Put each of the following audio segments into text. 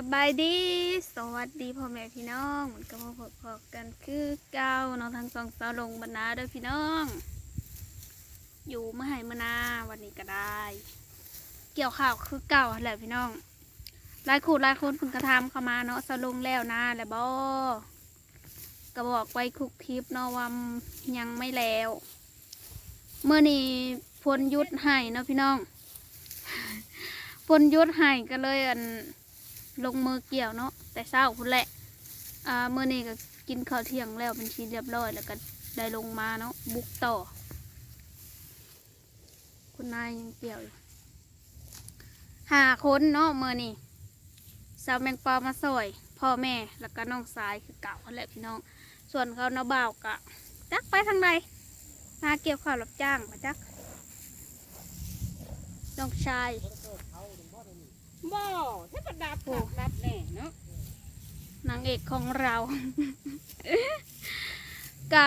สบายดี สวัสดีพ่อแม่พี่น้องมันก็มาพบพบกันคือเก้าน้องทางสองสาวลงบรรณาเด้อพี่น้อง อยู่เมื่อไหร่เมื่อนาวันนี้ก็ได้ เกี่ยวข่าวคือเก่าแหละพี่น้องลายคู่หลายคนเพิ่งกระทำเข้ามาเนาะสาวลงแล้วนะแหล้วบก็บอกไว้คุกคลิปเนาะว่ายังไม่แล้ว เมื่อนี้พลยุทธให้เนาะพี่น้องพลยุทธให้ก็เลยอัน ลงมือเกี่ยวเนาะแต่เศร้าพุ่นแหละอ่าเมื่อนี้ก็กินข้าวเที่ยงแล้วเป็นทีเรียบร้อยแล้วก็ได้ลงมาเนาะบุกต่อ คุณนายยังเกี่ยวอยู่หาคนเนาะเมื่อนี้สาวแมงปอมาซอย พ่อแม่แล้วก็น้องสายคือเก่าคนแหละพี่น้อง ส่วนเขาเนาะบ่าวกะจักไปทางใดมาเกี่ยวข้าวรับจ้างมาจักน้องชาย บ่เทพดับผักดับแน่เนาะนางเอกของเรา กะ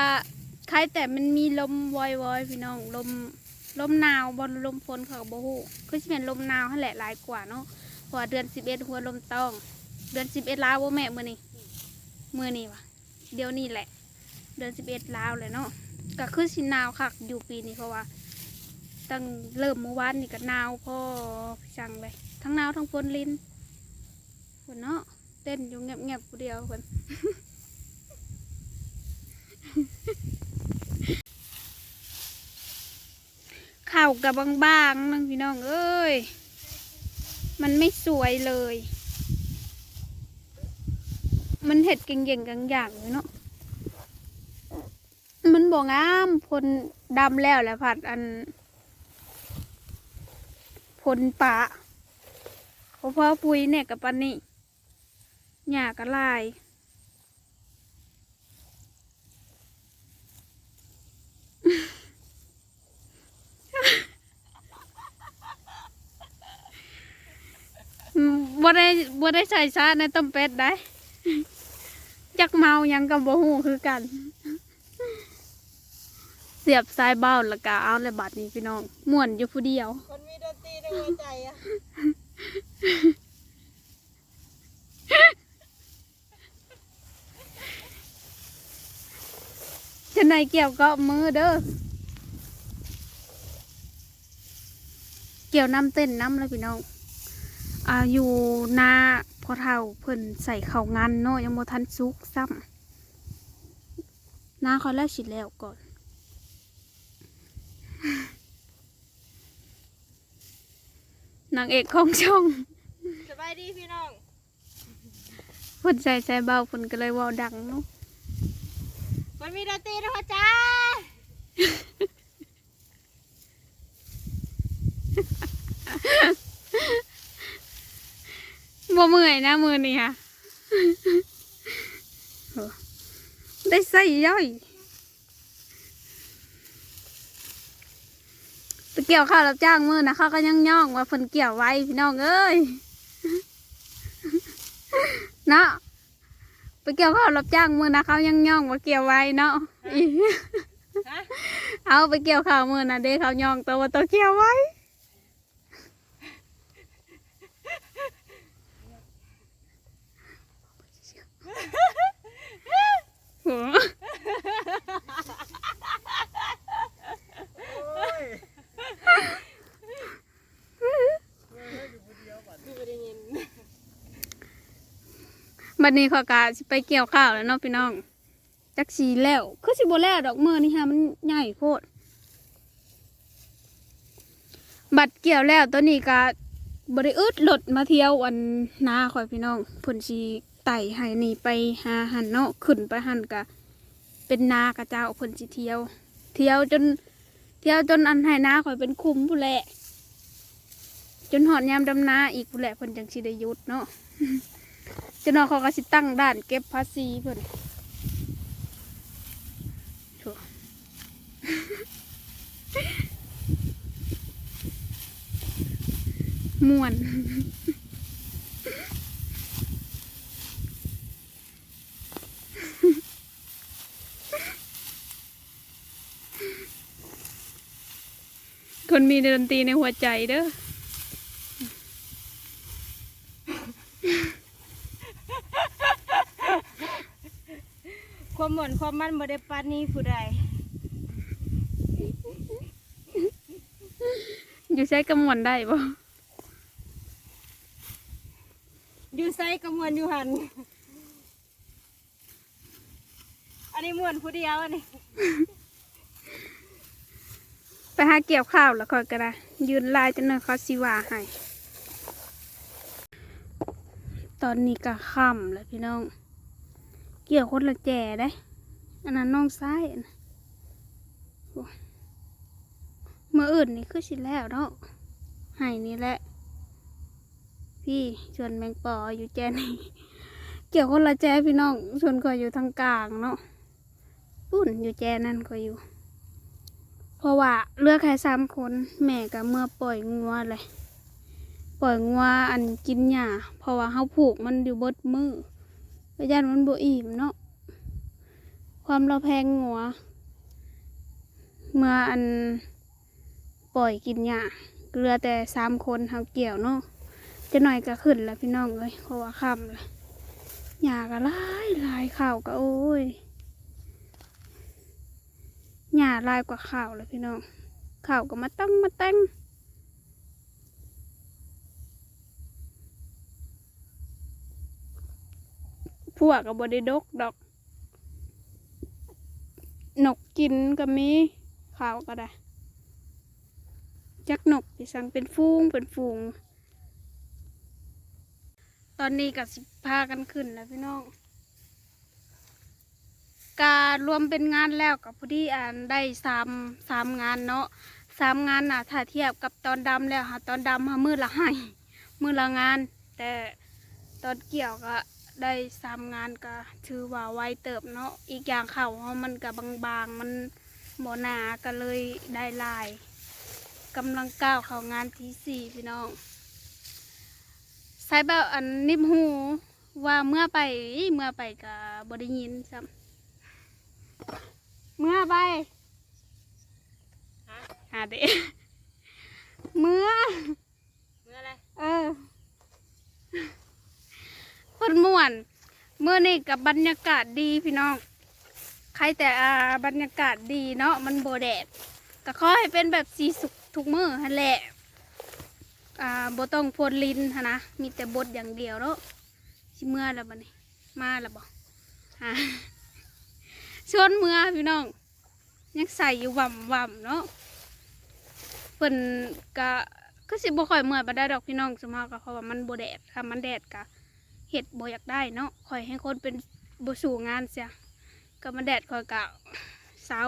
ใครแต่มันมีลมวอยวอยพี่น้องลมลมหนาวบนลมฝนเขาบ่ฮู้คือสิเป็นลมหนาวนั่นแหละหลายกว่าเนาะเพราะว่าเดือนสิบเอ็ดหัวลมต้อง เดือนสิบเอ็ดลาวบ่แม่มื้อนี้มื้อนี้วะเดี๋ยวนี้แหละ เดือนสิบเอ็ดลาวเลยเนาะก็คือสิหนาวคักอยู่ปีนี้เพราะว่า ตั้งเริ่มเมื่อวานนี่ก็หนาวพอจังเลยทั้งหนาวทั้งฝนลินฝนเนาะเต้นอยู่เงียบๆผู้เดียวคนข่าวกับบางๆนึงพี่น้องเอ้ยมันไม่สวยเลย มันเห็ดเก่งๆกังอย่างเลยเนาะมันบ่งามพลดำแล้วแหละผัดอัน พลปะเพราะว่าปุ๋ยเนี่ยกับปันนี่หญ้าก็ลายบ่ได้บ่ได้ใส่ชาในต้มเป็ดได้จักเมายังกับบ่ฮู้คือกัน เสียบสายเบ้าแล้วก็เอาเลยบัดนี้พี่น้องม่วนอยู่ผู้เดียว คนมีดนต ในหัวใจอะจะไหนเกี่ยวก็มือเด้อ เกี่ยวน้ำเต้นน้ำเลยพี่น้องอ่าอยู่นาพอเท่าเพิ่นใส่เข่างานเนาะยังบ่ทันซุกซ้ำนาเขาแล้วสิแล้วก่อน นางเอกของช่องสบายดีพี่น้องเพิ่นใส่ใส่เบาเพิ่นก็เลยเว้าดังเนาะคนมีดนตรีในหัวใจบ่เมื่อยนะมือนี่ค่ะโอ้ได้ใส่ย่อยไป เกี่ยวข้าวรับจ้างมือนะเขาก็ยังย่องว่าเพิ่นเกี่ยวไว้พี่น้องเอ้ยเนาะไปเกี่ยวข้าวรับจ้างมือนะเขายังย่องว่าเกี่ยวไว้เนาะอีฮะเอาไปเกี่ยวข้าวมือนะเด้เขาย่องตัวว่าตัวเกี่ยวไว้โห คือบ่ได้ยิน บัดนี้เขากะสิไปเกี่ยวข้าวแล้วเนาะพี่น้อง จักสีแล้ว คือสิบ่แล้วดอกเมือนี่ฮะมันใหญ่โพดบัดเกี่ยวแล้วตัวนี้ก็บริอึดหลดมาเที่ยวอันนาคอยพี่น้องเพิ่นสิไต่ให้นี่ไปหาหันเนาะขึ้นไปหันกะเป็นนากระเจ้าเพิ่นสิเที่ยว เที่ยวจนเที่ยวจนอันให้นาคอยเป็นคุ้มผู้นแหละ จนหอดยามดำนาอีกผู้นแหละเพิ่นจังสิได้หยุดเนาะ จะนอนเขาก็สิตั้งด่านเก็บภาษีเพิ่นม่วนคนมีดนตรีในหัวใจเด้อ ความหม่นความมันบ่ได้ปานนี้ผู้ใดอยู่ใช้กำมวนได้บ่อยู่ไซกระมวลอยู่หัน อันนี้ม่วนผู้เดียวอันนี้ ไปหาเกี่ยวข้าวแล้วค่อยก็ได้ยืนลายจนเนอยเขาสิว่าให้ตอนนี้ก็ค่ำแล้วพี่น้อง เกี่ยวคนละแจ่ได้ อันนั้นน้องซ้ายนะเมื่ออื่นนี่คือสิแล้วเนาะให้นี่แหละ พี่ชวนแมงปออยู่แจนี่ เกี่ยวคนละแจพี่น้องชวนก็อยู่ทางกลางเนาะปุ่นอยู่แจนั่นก็อยู่ เพราะว่าเลือกแค่สามคนแม่ก็เมื่อปล่อยงัวเลย ปล่อยงัวอันกินหญ้าเพราะว่าเขาผูกมันอยู่บดมือ ระยะมันบ่อิ่มเนาะความเราแพงงัว เมื่ออันปล่อยกินหญ้าเกลือแต่สามคนเขาเกี่ยวเนาะจะหน่อยก็ขึ้นแล้วพี่น้องเลยเพราะว่าค่ำเลยหญ้าก็ลายลายข้าวก็โอ้ยหญ้าลายกว่าข้าวเลยพี่น้องข้าวก็มาตั้งมาแต่ง พวกกับบไดดกดอก นกกินก็มีข้าวก็ได้ จักนกที่สั่งเป็นฟูงเป็นฟูง ตอนนี้ก็สิพากันขึ้นแล้วพี่น้องการรวมเป็นงานแล้วกับพอดีอ่านได้สามสามงานเนาะสามงานน่ะถ้าเทียบกับตอนดำแล้วค่ะตอนดำมือละให้มือละงาน แต่ตอนเกี่ยวก็ ได้สามงานก็ถือว่าไวเติบเนาะอีกอย่างเข่าเขามันกับบางๆ มันหมอหนาก็เลยได้หลายกำลังก้าวเข้างานที่สี่พี่น้องใส่แบบอันนิบหูว่าเมื่อไปเมื่อไปกับบได้ยินซ้ำเมื่อไปหาเด็เมื่อ เมื่ออะไร เออ คนม่วนเมื่อนี่กับบรรยากาศดีพี่น้อง ใครแต่อาบรรยากาศดีเนาะมันโบแดดก็ขอให้เป็นแบบสีสุกทุกมือฮันแหละอ่าบต้องพนลินหั้นะมีแต่บดอย่างเดียวเนาะสิเมื่อแล้วบัดนี้มาแล้วบอกชวนเมื่อพี่น้อง ยังใส่อยู่ว่ำว่ำเนาะเพิ่นก็ก็สิบ่ค่อยเมื่อยบ่ได้ดอกพี่น้องสมมากก็เพราะว่ามันบ่แดดค่ะมันแดดก็ เฮ็ดบ่อยากได้เนาะค่อยให้คนเป็นบ่สู่งานเสียก็มันแดดค่อยก็เศร้า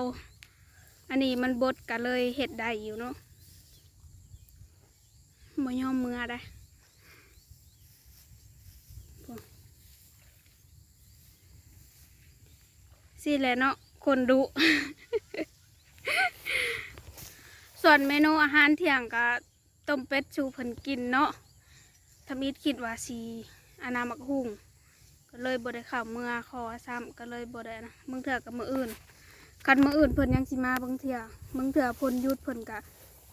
อันนี้มันบดก็เลยเฮ็ดได้อยู่เนาะบ่ยอมเมื่อได้สิแหละเนาะคนดุ ส่วนเมนูอาหารเที่ยงก็ต้มเป็ดชูเพิ่นกินเนาะทำอิดคิดว่าสี อานามักหุ่งก็เลยบ่ได้เข้าวเมื่อคอซ้ำก็เลยบ่ได้นะมึงเถื่อกับมืออื่นคันมืออื่นเพิ่นยังสิมาบางเถื่อมึงเถื่อพ่นยุดเพิ่นก็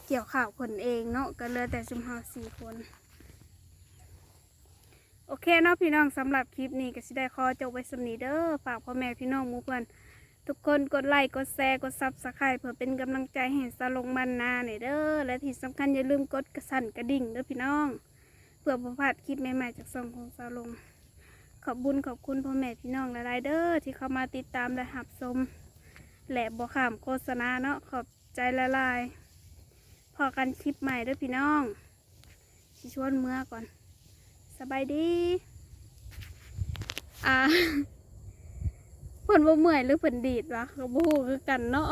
เกี่ยวข้าวเพิ่นเองเนาะก็เลือแต่ซุมเฮาสี่คนโอเคเนาะพี่น้องสำหรับคลิปนี้ก็สิได้ขอจบไว้สำนีเด้อฝากพ่อแม่พี่น้องหมู่เพื่อนทุกคนกดไลค์กดแชร์กดซับสไครต์เพื่อเป็นกำลังใจให้สลงมันนาหน่อยเด้อและที่สำคัญอย่าลืมกดกระสั่นกระดิ่งเด้อพี่น้อง พื่อประพลาดคลิปใหม่ๆจากซองของสลง ขอบบุญขอบคุณพ่อแม่พี่น้องหลายๆเด้อที่เข้ามาติดตามและหับชมและบอขามโฆษณาเนาะขอบใจละลาย พอกันคลิปใหม่ด้อพี่น้องชิชวนเมื่อก่อน สบายดีอ่าเพิ่นบ่เมื่อยหรือเพิ่นดีดวะก็บ่ฮู้คือกันเนาะ